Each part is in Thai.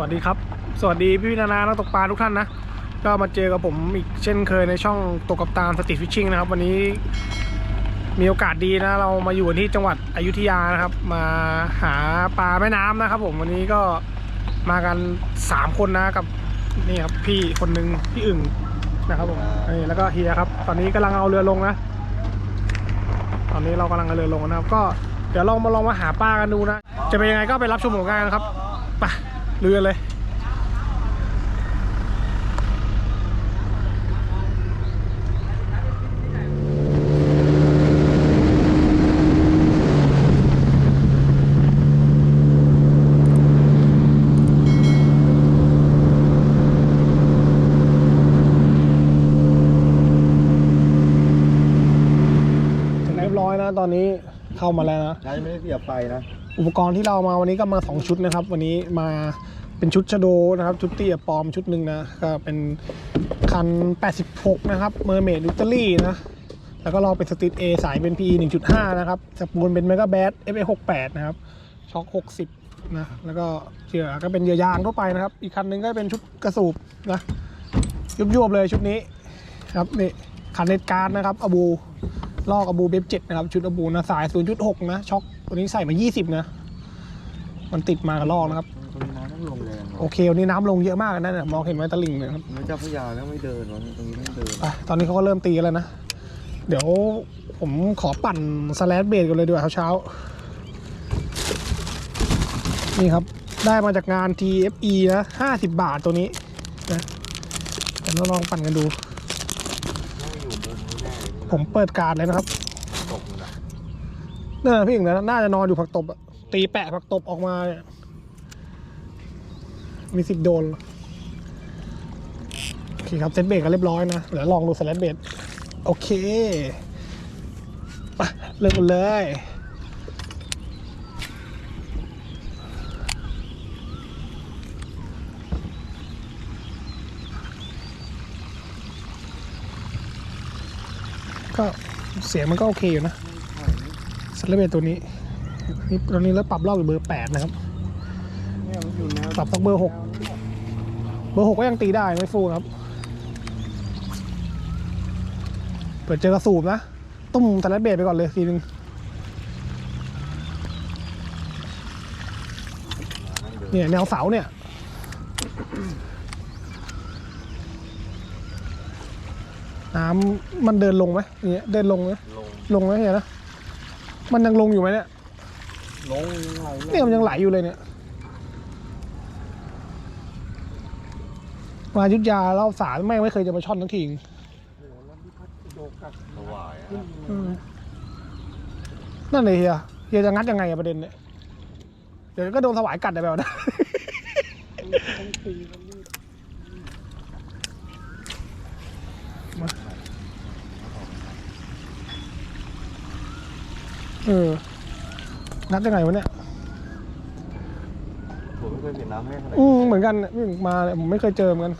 วัสดีครับ สวัสดีพี่นานานักตกปลาทุกท่านนะ ก็มาเจอกับผมอีกเช่นเคยในช่องตกกับตามสตรีทฟิชชิ่งนะครับ วันนี้มีโอกาสดีนะ เรามาอยู่ที่จังหวัดอยุธยานะครับ มาหาปลาแม่น้ำนะครับ ผมวันนี้ก็มากัน 3 คนนะกับนี่ครับพี่คนหนึ่งพี่อึ่งนะครับผมนี่แล้วก็เฮียครับ ตอนนี้กำลังเอาเรือลงนะ ตอนนี้เรากำลังเอาเรือลงนะครับ ก็เดี๋ยวลองมาลองมาหาปลากันดูนะ จะเป็นยังไงก็ไปรับชมผลงานนะครับไป เรือเลยถึงเรียบร้อยนะตอนนี้เข้ามาแล้วนะใช้ไม่ได้เสียบไฟนะ อุปกรณ์ที่เรามาวันนี้ก็มา 2 ชุดนะครับ วันนี้มา เป็นชุดชโดนะครับ ชุดเตี้ยปลอมชุดหนึ่งนะก็เป็นคัน 86 นะครับเมอร์เมดอิตาลีนะ แล้วก็เราเป็นสติ t A สายเป็น PE 1.5 นะครับสปูลเป็น Mega b a t FA 68 นะครับ ช็อค 60 นะ แล้วก็เชือกก็เป็นเยือยางทั่วไปนะครับ อีกคันหนึงก็เป็นชุดกระสูบนะยุบๆเลยชุดนี้ครับนี่คันเน็ตการ์ดนะครับอบูลอกอบูเบฟเจ็ดนะครับ ชุดอบูนะสาย 0.6 นะ ช็อคตัวนี้ใส่มา 20 นะ มันติดมากับลอกนะครับ โอเควันนี้น้ำลงเยอะมากนะเนี่ยมองเห็นไหมตะลิงเนี่ยครับไม่เจ้าพระยาแล้วไม่เดินวะตรงนี้ต้องเดินไปตอนนี้เขาก็เริ่มตีกันแล้วนะ เดี๋ยวผมขอปั่นสแลดเบดกันเลยดีกว่าเช้าๆนี่ครับ ได้มาจากงาน TFE นะ50บาทตัวนี้นะเดี๋ยวเราลองปั่นกันดูต้องอยู่มุมนี้แน่เลยผมเปิดการดเลยนะครับตกนะน่าพี่ถึงนะน่าจะนอนอยู่ผักตบอะตีแปะผักตบออกมาเนี่ย มีสิทธิ์โดน โอเคครับ เซตเบรกกันเรียบร้อยนะเดี๋ยวลองดูสแลดเบรกโอเคไปเริ่มกันเลยก็เสียงมันก็โอเคอยู่นะสแลดเบรกตัวนี้นี่ตอนนี้แล้วปรับรอบอยู่เบอร์แปดนะครับ เนี่ยมันอยู่แนวปรับสักเบอร์หกเบอร์หกก็ยังตีได้ไม่ฟูครับเปิดเจอกระสูบนะ ตุ้มสแลดเบรกไปก่อนเลยทีนึงเนี่ย แนวเสาเนี่ยน้ำมันเดินลงไหมเนี่ยเดินลงไหมลงลงไหมเฮียนะมันยังลงอยู่ไหมเนี่ยลงยังไงเนี่ยมันยังไหลอยู่เลยเนี่ย มายุทธยารอบสามแม่งไม่เคยจะมาช่อนทั้งทีถวายอะอืมนั่นเลยเฮียเฮียจะงัดยังไงอะประเด็นเนี่ย เดี๋ยวก็โดนสวายกัดอะแบบนั้นมาเออ งัดยังไงวะเนี่ย ผมไม่เคยเห็นน้ำให้ขนาดอืนี้มเหมือนกันเนี่ยเพิ่งมาเนี่ยผมไม่เคยเจอเหมือนกัน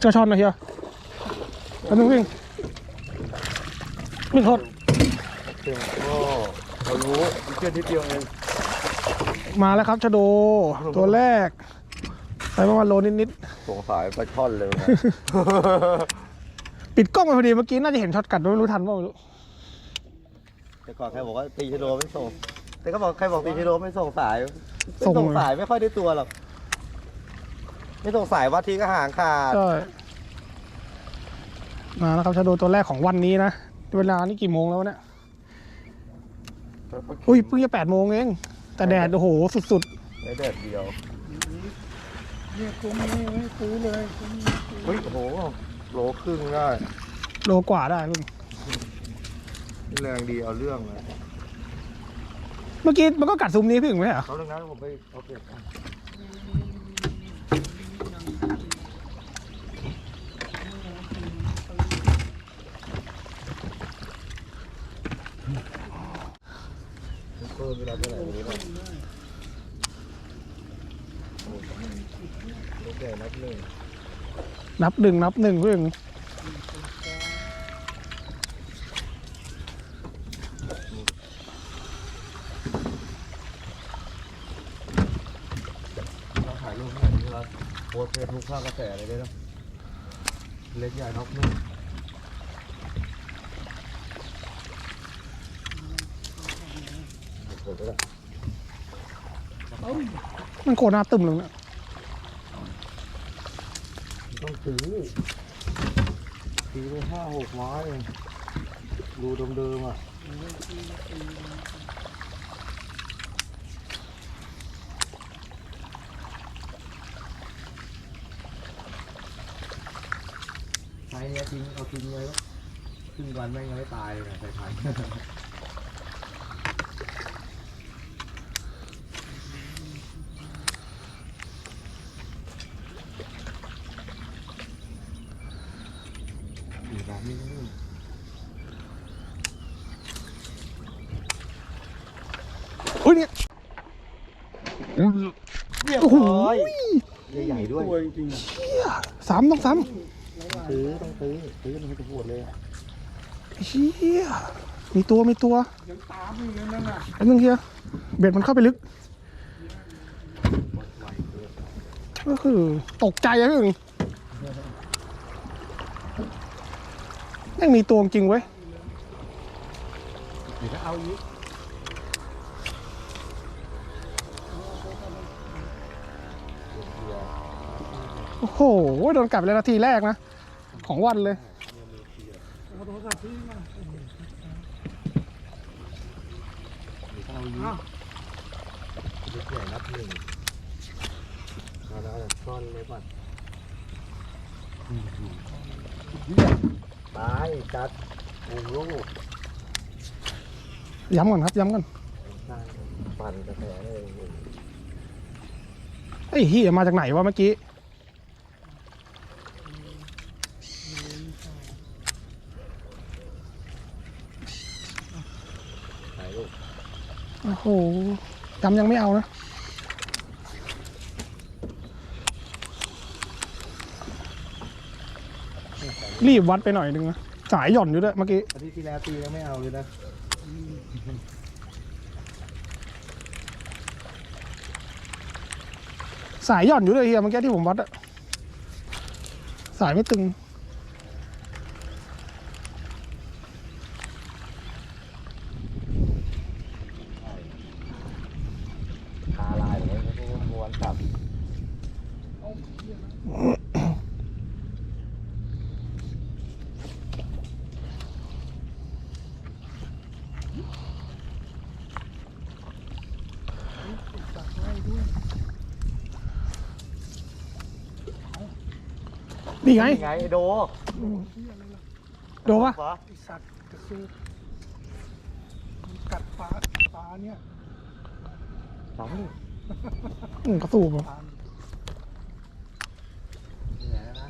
เจะชอนหน่อยเฮียแล้วนึงวิ่งวิ่งโทษเต็มก็เขารู้มันเชื่อทิศเดียวเองมาแล้วครับชะโด ตัวแรกใส่ประมาณโลนิดสงสัยปลาช่อนเลยนะ ๆ ปิดกล้องไปพอดีเมื่อกี้น่าจะเห็นช็อตกัดไม่รู้ทันเปล่าไม่รู้ แต่ก่อนใครบอกว่าตีชะโดไม่ส่ง แต่ก็บอกใครบอกตีชะโดไม่ส่งสายไม่ส่งส่งสายไม่ค่อยได้ตัวหรอกไม่ส่งสายวัดทีก็หางขาดใช่มาแล้วครับชะโดตัวแรกของวันนี้นะเวลานี่กี่โมงแล้ววะเนี่ยอุ้ยเพิ่งจะแปดโมงเองแต่แดดโอ้โหสุดไม่แดดเดียวเนี่ยคุ้มนี่ไม่ซื้อเลยเฮ้ยโอ้โหโลครึ่งได้ๆโลกว่าได้ลุง แรงดีเอาเรื่องเลยเมื่อกี้มันก็กัดซุ้มนี้พี่ถึงไหมเหรอเขาเรื่องนั้นผมไปเอาเปรียบเขาเพิ่มเวลาเท่าไหร่วันนี้บ้างโอ้โหโอเคนับหนึ่งนับหนึ่งนับหนึ่งพี่ถึง โพสต์เฟซบุ๊ก ข้างกระแสอะไรได้แล้วเล็กใหญ่น็อกนุ่มเปิดไปแล้วมันโคตรหน้าตึมเลยเนี่ยต้องซื้อซื้อไปห้าหกไม้เองรูเดิมๆอะใช้เนี้ย ทิ้งเอาทิ้งไว้ครึ่งวันแม่งยังไม่ตายเลยนะใส่พันอยู่ร้านนี้นู่นอุ้ยเนี่ยเรียบโอ้โหร้อยใหญ่ๆด้วย ตัวจริงสามต้องสาม ซื้อต้องซื้อซื้อมันจะปวดเลยเฮียมีตัวมีตัวๆยังตามอยู่เลยนั่นน่ะไอ้นึงเฮียเบ็ดมันเข้าไปลึกก็คือตกใจอะพี่อึ่งแม่งมีตัวจริงเว้ยเดี๋ยวก็เอาอีกโอ้โห โดนกัดไปแล้วนาทีแรกนะ ของวันเลย เอาโทรศัพท์พี่มาเดี๋ยวก็เอาอีกเล็กใหญ่นับหนึ่งมาแล้วเนี่ยซ่อนเลยก่อนตายจัดโอ้โหย้ำก่อนครับย้ำก่อนสร้างปั่นกระแสเลย ไอ้เฮียมาจากไหนวะเมื่อกี้ ถ่ายรูป โอ้โหย้ำยังไม่เอานะรีบวัดไปหน่อยนึงนะสายหย่อนอยู่ด้วยเมื่อกี้อาทิตย์ที่แล้วตีแล้วไม่เอาเลยนะสายหย่อนอยู่ด้วยเฮียเมื่อกี้ที่ผมวัดอะสายไม่ตึง ตาลายเลยไม่ได้ม้วนกลับ นี่ไง ไงไอโดโดปะวะไอสัตว์กระซูบมันกัดปลาปลาเนี่ยสองนี่อืมกระสูบอะปลานี่ไหนนะ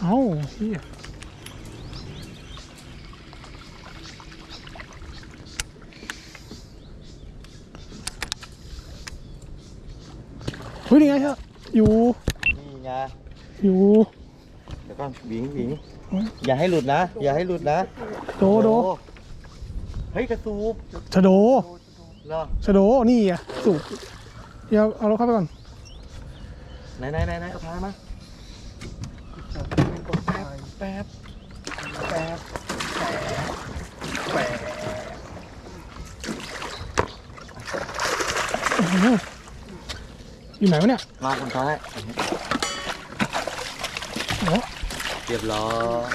เอ้าเฮีย ฮ้ยนี่ไงฮะอยู่นี่ไงอยู่เดี๋ยวก่อนหวิงหวิงอืมอย่าให้หลุดนะ อย่าให้หลุดนะโดโดเฮ้ยกระสูบชะโดเหรอชะโดนี่ไงสูบเดี๋ยวเอารถเข้าไปก่อนไหนไหนไหนไหนเอาพามาจับเป็นกดตายแป๊บแป๊บ อื้อหือ อยู่ไหนวะเนี่ยมาคนท้ายโอ้เรียบร้อ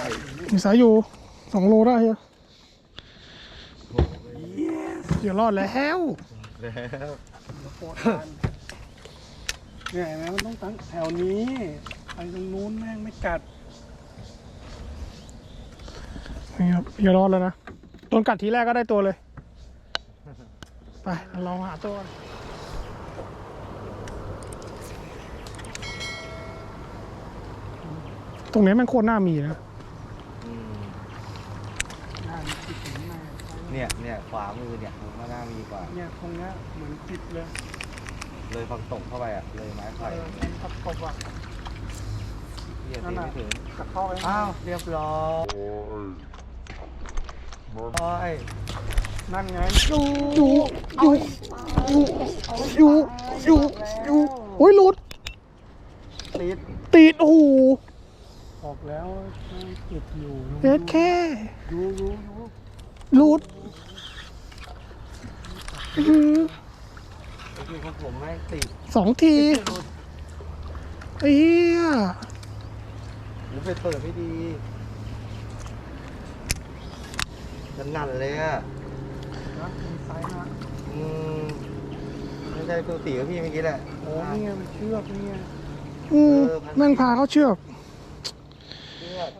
ยมีสายอยู่สองโลได้เฮียเดี๋ยวรอดแล้วแล้วโคตรทานเนี่ยเห็นไหมมันต้องตั้งแถวนี้ไปตรงนู้นแม่งไม่กัดนี่ครับอย่ารอดแล้วนะโดนกัดทีแรกก็ได้ตัวเลย ไปลองหาตัวกัน ตรงนี้แมันโคตรน่ามีนะอืมหน้ามันติดถึงแม่เนี่ยเนี่ยขวามือเนี่ยมันก็น่ามีกว่า เนี่ยตรงเนี้ยเหมือนติดเลยเลยฟังตกเข้าไปอะ เลยไม้เอไผ่อมันขับตบอะเหียนั่ตีนน่ะไม่ถึงกัดเข้าไปอ้าวเรียบร้อยโอ้ยนั่นไงอยู่อยู่อยู่อยู่อยู่อยู่โอ้ยหลุดติดติดโอ้โห ออกแล้วเก็บอยู่เด็ดแค่ดูดูดูหลุดอื้อหือไอ้ที่ของผมไม่งติดสองทีไอ้เหี้ยหรือไปเปิดไม่ดีจะหนันเลยอะนะมีไซส์นะอืมไม่ใช่ตัวตีกับพี่เมื่อกี้แหละโอ้นี่ไงมันเชือกนี่ไงอืมแม่งพาเขาเชือก เชือก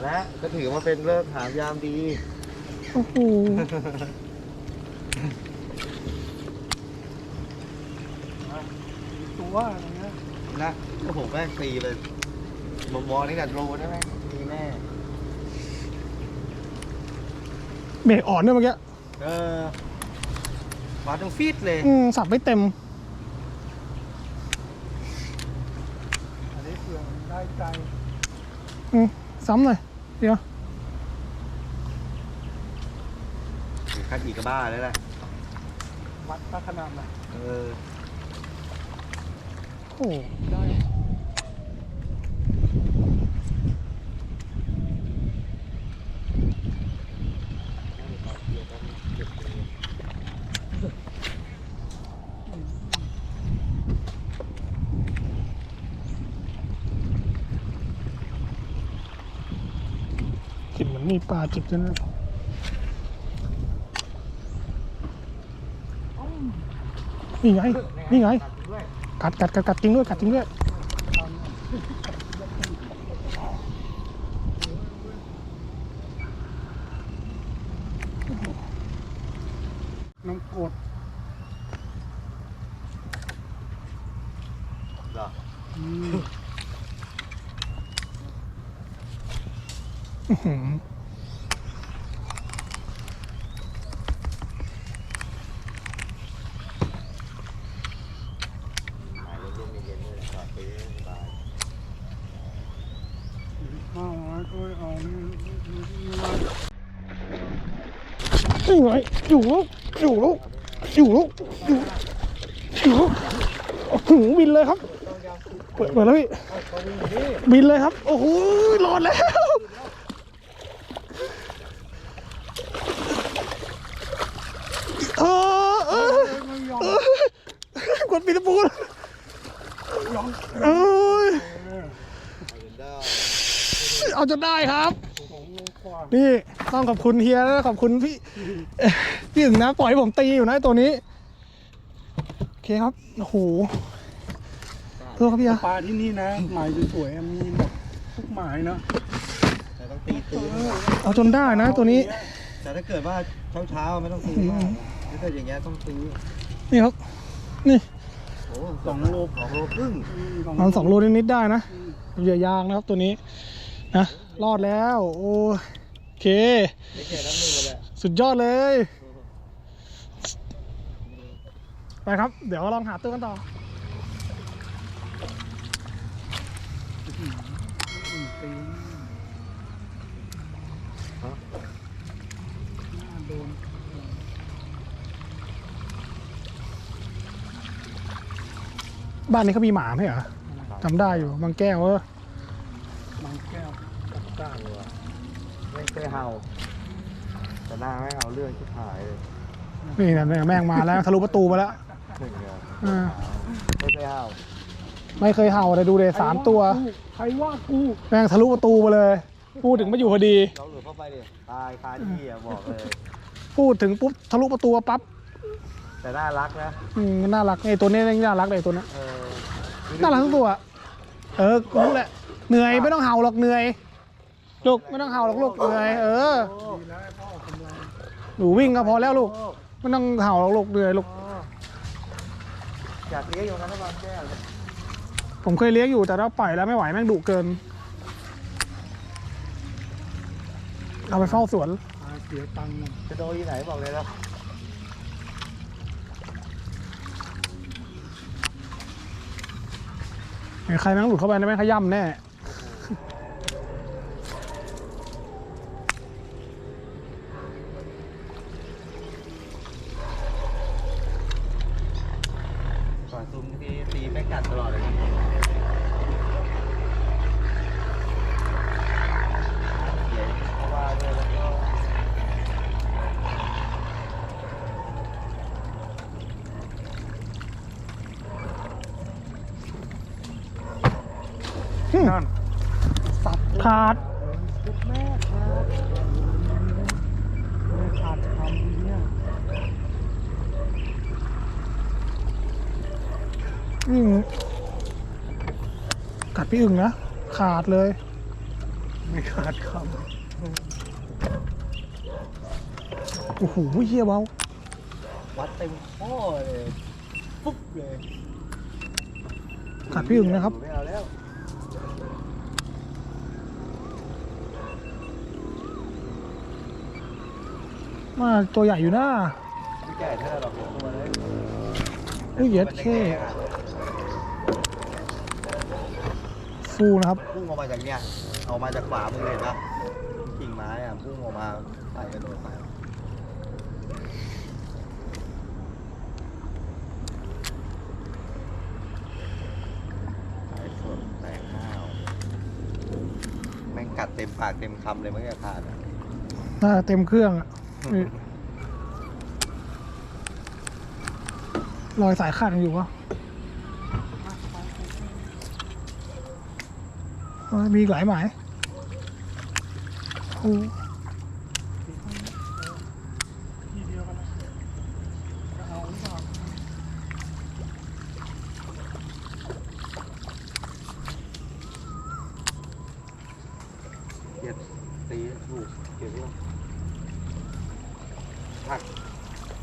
เอาละก็ถือว่าเป็นเลิกหามยามดีโอ้โหมีตัวอะไรเงี้ยนะก็ผมแม่งตีเลยมองมองนี่กับโลนะแม่งมีแน่เบรกอ่อนด้วยเมื่อกี้เออมาตรงฟีดเลยอืมสับไม่เต็ม อันนี้เผื่อได้ใจ อืมซ้ำหน่อย เดี๋ยวคัดอีกก็บ้าแล้วแหละวัดพระขนาดไหนเออ โอ้โหได้ จิบเหมือนมีปลาจิบด้นนี่ไง นี่ไง กัดกัดกัดกัดจริงด้วย กัดจริงด้วย น้ำกรด เหรอ อืม อื้อหือ หายลมๆเย็นๆเลยจอดไปสบาย ข้าวไว้ก็เอา นี่ไงอยู่ลูกอยู่ลูกอยู่ลูกอยู่อยู่ลูกโอ้โหบินเลยครับ เปิดเปิดแล้วพี่บินเลยครับ โอ้โหรอดแล้ว เออเออไม่ยอมเออกดปิดตะปูนยอมเอ้ย เออเอาจนได้ครับสองโลกว่านี่ต้องขอบคุณเฮียและขอบคุณพี่เอ่อพี่ถึงนะปล่อยให้ผมตีอยู่นะไอ้ตัวนี้ โอเคครับ โอ้โหโทษครับพี่อะปลาที่นี่นะหมายสวยๆมีหมดทุกหมายนะแต่ต้องตีตื้นเอาจนได้นะตัวนี้ แต่ถ้าเกิดว่าเช้าๆไม่ต้องซื้อมากถ้าเกิดอย่างเงี้ยต้องซื้อนี่ครับ นี่โอ้สองโลสองโลครึ่งมันสองโลนิดๆได้นะเหยื่อยางนะครับตัวนี้ นะรอดแล้ว โอเค สุดยอดเลย ไปครับ เดี๋ยวลองหาตัวกันต่อบ้านนี้เขามีหมาไหมเหรอจำได้อยู่ บางแก้วเออ บางแก้วกับก้าตัวไม่เคยเห่า แต่หน้าไม่เอาเรื่องที่ถ่ายเลยนี่นะเนี่ยแม่งมาแล้วทะลุประตูมาแล้วหนึ่งเดียวอ่าไม่เคยเห่าไม่เคยเห่าเลยดูเลยสามตัว ใครว่ากู แม่งทะลุประตูมาเลย พูดถึงไม่อยู่พอดี เราหลุดเข้าไปดิตายคาที่อะบอกเลย พูดถึงปุ๊บทะลุประตูปั๊บแต่น่ารักนะอืมน่ารักไอ้ตัวนี้น่ารักเลยตัวนี้เออน่ารักทั้งตัว เออกูรู้แหละ เหนื่อยไม่ต้องเห่าหรอกเหนื่อยลูกไม่ต้องเห่าหรอกลูกเหนื่อยเออดีแล้วพ่อออกกำลังหนูวิ่งก็พอแล้วลูกไม่ต้องเห่าหรอกลูกเหนื่อยลูกอยากเลี้ยงอยู่นั้นนะบางแก้วเลยผมเคยเลี้ยงอยู่แต่ถ้าปล่อยแล้วไม่ไหวแม่งดุเกิน เอาไปเฝ้าสวนหาเสียตังค์หมดจะโดนที่ไหนบอกเลยนะใครแม่งหลุดเข้าไปนะแม่งขย่ำแน่ ขาดชุดแม่ครับแม่ขาดทำเนี่ยอืมกัดพี่อึ่งนะ ขาดเลย ไม่ขาดคโอ้โหเฮียเบา วัดเต็มข้อเลย ปุ๊บเลย กัดพี่อึ่งนะครับ ไม่เอาแล้ว มาตัวใหญ่อยู่นะไม่แก่เท่าหรอกเป็นตัวเลยอุ้ยเย็ดเข้ฟูนะครับพุ่งออกมาจากเนี่ยเอามาจากขวามือเห็นปะกิ่งไม้อะพุ่งออกมาใส่กระโดดไปสายสดแตกข้าวแม่งกัดเต็มปากเต็มคำเลยเมื่อกี้ขาดอะน่าจะเต็มเครื่องอะนี่ รอยสายขาดอยู่วะมีอีกหลายหมายโอ้ำทีเดียวกันนะจะเอาหรือเปล่า เก็บตีถูกเก็บไว้ผัก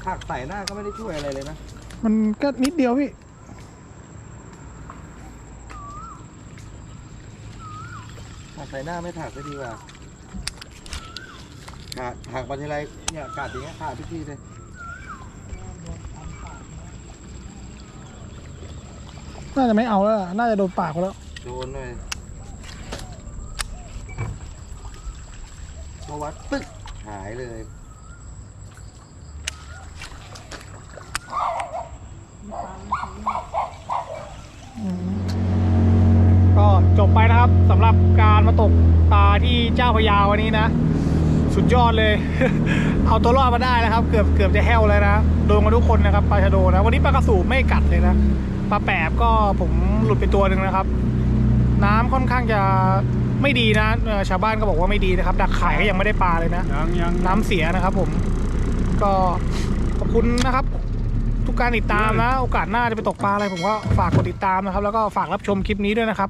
ผักใส่หน้าก็ไม่ได้ช่วยอะไรเลยนะมันก็นิดเดียวพี่ผักใส่หน้าไม่ถักก็ดีกว่าขาดถักมาทีไรเนี่ยกัดอย่างเงี้ยขาดทุกทีเลยน่าจะไม่เอาแล้วล่ะน่าจะโดนปากไปแล้ว โดนเลยพอวัดปึ๊กหายเลย ก็จบไปนะ ครับสำหรับการมาตกปลาที่เจ้าพระยาวันนี้นะ สุดยอดเลย เอาตัวรอดมาได้แล้วครับ เกือบเกือบจะแห้วเลยนะโดนกันทุกคนนะครับปลาชะโดนะวันนี้ปลากระสูบไม่กัดเลยนะปลาแปบก็ผมหลุดไปตัวหนึ่งนะครับ น้ำค่อนข้างจะไม่ดีนะเอ่อชาวบ้านก็บอกว่าไม่ดีนะครับ ดักไข่ก็ยังไม่ได้ปลาเลยนะยังยังน้ำเสียนะครับ ผมก็ขอบคุณนะครับ ทุกการติดตามนะ โอกาสหน้าจะไปตกปลาอะไรผมก็ฝากกดติดตามนะครับ แล้วก็ฝากรับชมคลิปนี้ด้วยนะครับ